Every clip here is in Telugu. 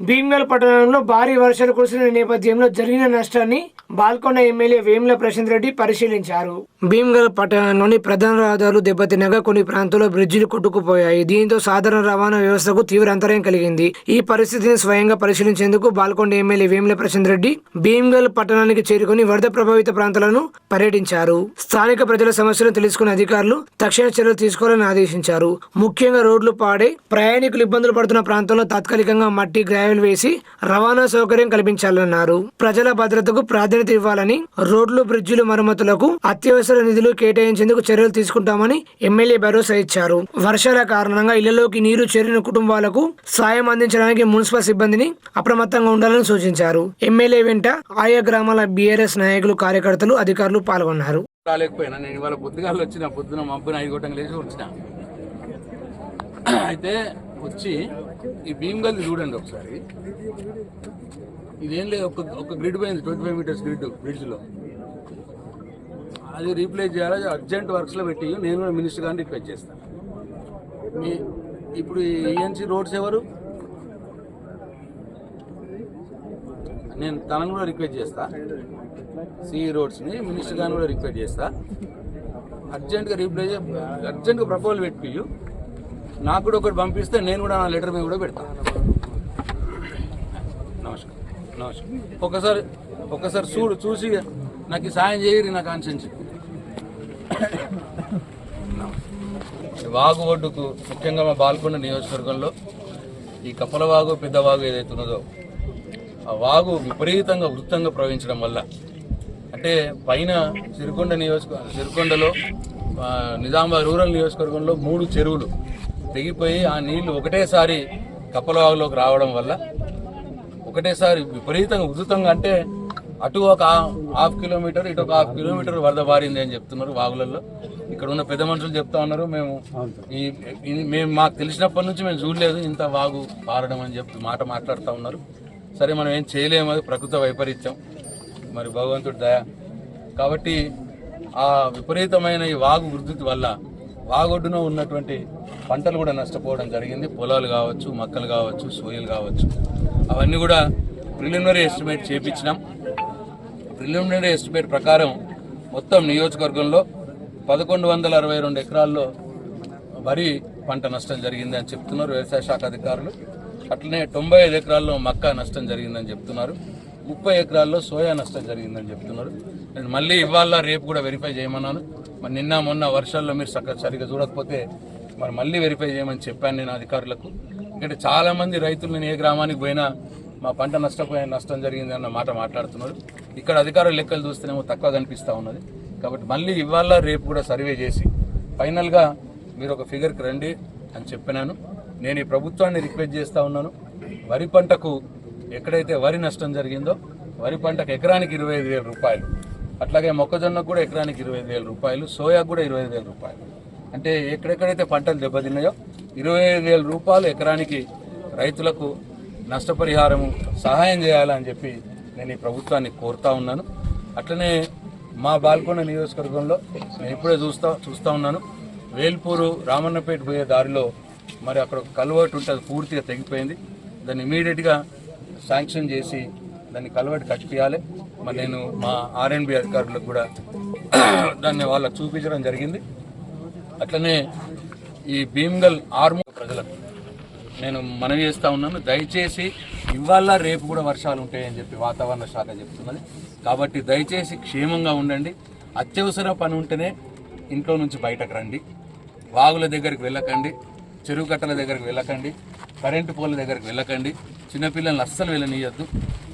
భీమ్గల్ పట్టణంలో భారీ వర్షాలు కురిసిన నేపథ్యంలో జరిగిన నష్టాన్ని బాల్కొండ ఎమ్మెల్యే వేముల ప్రశాంత్ రెడ్డి పరిశీలించారు. భీమ్గల్ పట్టణంలోని ప్రధాన రహదారులు దెబ్బతినగా కొన్ని ప్రాంతాల్లో బ్రిడ్జిలు కొట్టుకుపోయాయి. దీంతో సాధారణ రవాణా వ్యవస్థకు తీవ్ర అంతరాయం కలిగింది. ఈ పరిస్థితిని స్వయంగా పరిశీలించేందుకు బాల్కొండ ఎమ్మెల్యే వేముల ప్రశాంత్ రెడ్డి భీమ్గల్ పట్టణానికి చేరుకుని వరద ప్రభావిత ప్రాంతాలను పర్యటించారు. స్థానిక ప్రజల సమస్యలను తెలుసుకున్న అధికారులు తక్షణ చర్యలు తీసుకోవాలని ఆదేశించారు. ముఖ్యంగా రోడ్లు పాడే ప్రయాణికులు ఇబ్బందులు పడుతున్న ప్రాంతంలో తాత్కాలికంగా మట్టి గ్రావెల్ వేసి రవాణా సౌకర్యం కల్పించాలన్నారు. ప్రజల భద్రతకు ప్రాధాన్యత ఇవ్వాలని రోడ్లు బ్రిడ్జిలు మరమ్మతులకు అత్యవసర నిధులు కేటాయించేందుకు చర్యలు తీసుకుంటామని ఎమ్మెల్యే భరోసా ఇచ్చారు. వర్షాల కారణంగా ఇళ్ళలోకి నీరు చేరిన కుటుంబాలకు సాయం అందించడానికి మున్సిపల్ సిబ్బందిని అప్రమత్తంగా ఉండాలని సూచించారు. ఎమ్మెల్యే వెంట ఆయా గ్రామాల బీఆర్ఎస్ నాయకులు కార్యకర్తలు అధికారులు పాల్గొన్నారు. రాలేకపోయినా నేను ఇవాళ పొద్దుగాలు వచ్చిన పొద్దున మబ్బున ఐదు గంటలు లేచి వచ్చిన అయితే వచ్చి ఈ భీమ్ గల్లి చూడండి ఒకసారి. ఇదేం లేదు ఒక ఒక గ్రిడ్ పోయింది ట్వంటీ ఫైవ్ మీటర్స్ గ్రిడ్ బ్రిడ్జ్లో అది రీప్లేస్ చేయాలి అర్జెంట్ వర్క్స్లో పెట్టి నేను కూడా మినిస్టర్ గారిని రిక్వెస్ట్ చేస్తాను మీ ఇప్పుడు ఈఎన్సీ రోడ్స్ ఎవరు? నేను తనను కూడా రిక్వెస్ట్ చేస్తా. సిఈ రోడ్స్ని మినిస్టర్ గారిని కూడా రిక్వెస్ట్ చేస్తా. అర్జెంట్గా రీప్లేస్ అర్జెంట్గా ప్రపోజల్ పెట్టి నాకు కూడా ఒకటి పంపిస్తే నేను కూడా నా లెటర్ మీద కూడా పెడతాను నమస్కారం. నమస్కారం. ఒకసారి ఒకసారి చూడు చూసి నాకు సాయం చేయరు నాకు ఆన్సెన్స్ వాగు ఒడ్డుకు ముఖ్యంగా మా బాల్కొండ నియోజకవర్గంలో ఈ కపలవాగు పెద్దవాగు ఏదైతే ఉన్నదో ఆ వాగు విపరీతంగా వృత్తంగా ప్రవహించడం వల్ల అంటే పైన సిరికొండ నియోజక సిరికొండలో నిజామాబాద్ రూరల్ నియోజకవర్గంలో మూడు చెరువులు. తెగిపోయి ఆ నీళ్ళు ఒకటేసారి కప్పలవాగులోకి రావడం వల్ల ఒకటేసారి విపరీతంగా ఉధృతంగా అంటే అటు ఒక హాఫ్ కిలోమీటర్ ఇటు ఒక హాఫ్ కిలోమీటర్ వరద బారింది అని చెప్తున్నారు వాగులలో ఇక్కడ ఉన్న పెద్ద మనుషులు చెప్తా ఉన్నారు మేము ఈ మేము మాకు తెలిసినప్పటి నుంచి మేము చూడలేదు ఇంత వాగు పారడం అని చెప్పి మాట మాట్లాడుతూ ఉన్నారు. సరే మనం ఏం చేయలేము అది ప్రకృతి వైపరీత్యం. మరి భగవంతుడి దయ. కాబట్టి ఆ విపరీతమైన ఈ వాగు వృద్ధి వల్ల వాగొడ్డున ఉన్నటువంటి పంటలు కూడా నష్టపోవడం జరిగింది. పొలాలు కావచ్చు మొక్కలు కావచ్చు సోయలు కావచ్చు. అవన్నీ కూడా ప్రిలిమినరీ ఎస్టిమేట్ చేపించినాం. ప్రిలిమినరీ ఎస్టిమేట్ ప్రకారం మొత్తం నియోజకవర్గంలో పదకొండు వందల అరవై రెండు ఎకరాల్లో వరి పంట నష్టం జరిగింది అని చెప్తున్నారు వ్యవసాయ శాఖ అధికారులు. అట్లనే తొంభై ఐదు ఎకరాల్లో మక్క నష్టం జరిగిందని చెప్తున్నారు. ముప్పై ఎకరాల్లో సోయా నష్టం జరిగిందని చెప్తున్నారు. నేను మళ్ళీ ఇవాళ రేపు కూడా వెరిఫై చేయమన్నాను. మరి నిన్న మొన్న వర్షాల్లో మీరు సరిగ్గా చూడకపోతే మరి మళ్ళీ వెరిఫై చేయమని చెప్పాను నేను అధికారులకు. ఎందుకంటే చాలామంది రైతులు నేను ఏ గ్రామానికి పోయినా మా పంట నష్టపోయే నష్టం జరిగింది అన్న మాట మాట్లాడుతున్నారు. ఇక్కడ అధికారుల లెక్కలు చూస్తేనేమో తక్కువ కనిపిస్తూ ఉన్నది. కాబట్టి మళ్ళీ ఇవాళ రేపు కూడా సర్వే చేసి ఫైనల్గా మీరు ఒక ఫిగర్కి రండి అని చెప్పినాను. నేను ఈ ప్రభుత్వాన్ని రిక్వెస్ట్ చేస్తూ ఉన్నాను. వరి పంటకు ఎక్కడైతే వరి నష్టం జరిగిందో వరి పంటకు ఎకరానికి ఇరవై ఐదు వేల రూపాయలు. అట్లాగే మొక్కజొన్నకు కూడా ఎకరానికి ఇరవై ఐదు వేల రూపాయలు. సోయా కూడా ఇరవై ఐదు వేల రూపాయలు. అంటే ఎక్కడెక్కడైతే పంటలు దెబ్బతిన్నాయో ఇరవై ఐదు వేల రూపాయలు ఎకరానికి రైతులకు నష్టపరిహారము సహాయం చేయాలని చెప్పి నేను ఈ ప్రభుత్వాన్ని కోరుతా ఉన్నాను. అట్లనే మా బాల్కొండ నియోజకవర్గంలో నేను ఇప్పుడే చూస్తా చూస్తా ఉన్నాను. వేల్పూరు రామన్నపేట పోయే దారిలో మరి అక్కడ ఒక కల్వర్ట్ ఉంటుంది పూర్తిగా తెగిపోయింది. దాన్ని ఇమీడియట్గా శాంక్షన్ చేసి దాన్ని కల్వర్ట్ కట్టియాలి మరి నేను మా ఆర్ఎండ్బి అధికారులకు కూడా దాన్ని వాళ్ళకు చూపించడం జరిగింది. అట్లనే ఈ భీమ్గల్ ఆర్మూర్ ప్రజలకు నేను మనవి చేస్తూ ఉన్నాను. దయచేసి ఇవాళ రేపు కూడా వర్షాలు ఉంటాయని చెప్పి వాతావరణ శాఖ చెప్తున్నది. కాబట్టి దయచేసి క్షేమంగా ఉండండి. అత్యవసర పని ఉంటేనే ఇంట్లో నుంచి బయటకు రండి. వాగుల దగ్గరికి వెళ్ళకండి. చెరువు కట్టల దగ్గరికి వెళ్ళకండి. కరెంటు పోల దగ్గరికి వెళ్ళకండి. చిన్నపిల్లల్ని అస్సలు వెళ్ళనీయద్దు.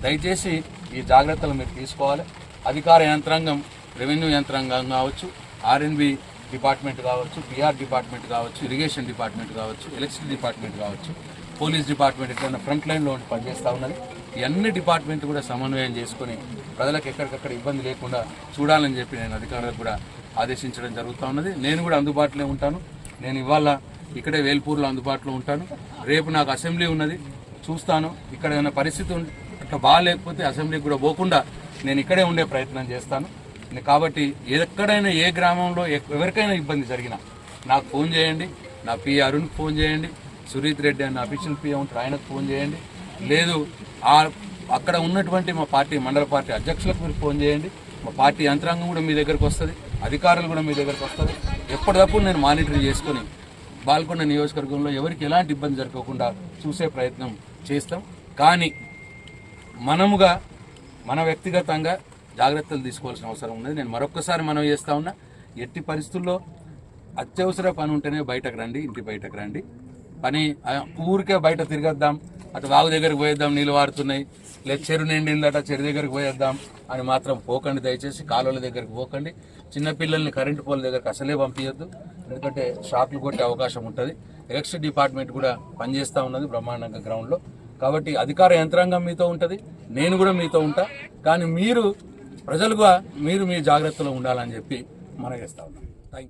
దయచేసి ఈ జాగ్రత్తలు మీరు తీసుకోవాలి. అధికార యంత్రాంగం రెవెన్యూ యంత్రాంగం కావచ్చు ఆర్ఎన్బి డిపార్ట్మెంట్ కావచ్చు పిఆర్ డిపార్ట్మెంట్ కావచ్చు ఇరిగేషన్ డిపార్ట్మెంట్ కావచ్చు ఎలక్ట్రిసిటీ డిపార్ట్మెంట్ కావచ్చు పోలీస్ డిపార్ట్మెంట్ ఎట్లయినా ఫ్రంట్ లైన్లో ఉండి పనిచేస్తూ ఉన్నది. ఇవన్నీ అన్ని డిపార్ట్మెంట్ కూడా సమన్వయం చేసుకొని ప్రజలకు ఎక్కడికక్కడ ఇబ్బంది లేకుండా చూడాలని చెప్పి నేను అధికారులకు కూడా ఆదేశించడం జరుగుతూ ఉన్నది. నేను కూడా అందుబాటులో ఉంటాను. నేను ఇవాళ ఇక్కడే వేల్పూర్లో అందుబాటులో ఉంటాను. రేపు నాకు అసెంబ్లీ ఉన్నది. చూస్తాను. ఇక్కడ ఏమైనా పరిస్థితి అట్లా బాగాలేకపోతే అసెంబ్లీకి కూడా పోకుండా నేను ఇక్కడే ఉండే ప్రయత్నం చేస్తాను. కాబట్టి ఎక్కడైనా ఏ గ్రామంలో ఎవరికైనా ఇబ్బంది జరిగినా నాకు ఫోన్ చేయండి నా పి అరుణ్కి ఫోన్ చేయండి సురీత్ రెడ్డి అని అఫీషియల్ పి ఉంటారు ఆయనకు ఫోన్ చేయండి. లేదు ఆ అక్కడ ఉన్నటువంటి మా పార్టీ మండల పార్టీ అధ్యక్షులకు మీరు ఫోన్ చేయండి. మా పార్టీ యంత్రాంగం కూడా మీ దగ్గరకు వస్తుంది అధికారులు కూడా మీ దగ్గరకు వస్తుంది. ఎప్పటికప్పుడు నేను మానిటర్ చేసుకొని బాల్కొండ నియోజకవర్గంలో ఎవరికి ఎలాంటి ఇబ్బంది జరగకుండా చూసే ప్రయత్నం చేస్తాం. కానీ మనముగా మన వ్యక్తిగతంగా జాగ్రత్తలు తీసుకోవాల్సిన అవసరం ఉన్నది. నేను మరొకసారి మనం చేస్తా ఉన్నా ఎట్టి పరిస్థితుల్లో అత్యవసర పని ఉంటేనే బయటకు రండి ఇంటి బయటకు రండి. పని ఊరికే బయట తిరగద్దాం అటు వాగు దగ్గరికి పోయేద్దాం నీళ్ళు వాడుతున్నాయి లేదు చెరు నిండిందట చెరు దగ్గరికి పోయేద్దాం అని మాత్రం పోకండి దయచేసి కాలువల దగ్గరికి పోకండి. చిన్నపిల్లల్ని కరెంటు పోల్ దగ్గరికి అసలే పంపించద్దు ఎందుకంటే షాక్లు కొట్టే అవకాశం ఉంటుంది. ఎలక్ట్రిసిటీ డిపార్ట్మెంట్ కూడా పనిచేస్తూ ఉన్నది బ్రహ్మాండంగా గ్రౌండ్లో. కాబట్టి అధికార యంత్రాంగం మీతో ఉంటుంది నేను కూడా మీతో ఉంటా. కానీ మీరు ప్రజలుగా మీరు మీ జాగ్రత్తలో ఉండాలని చెప్పి మనగేస్తా ఉన్నాం. Thank you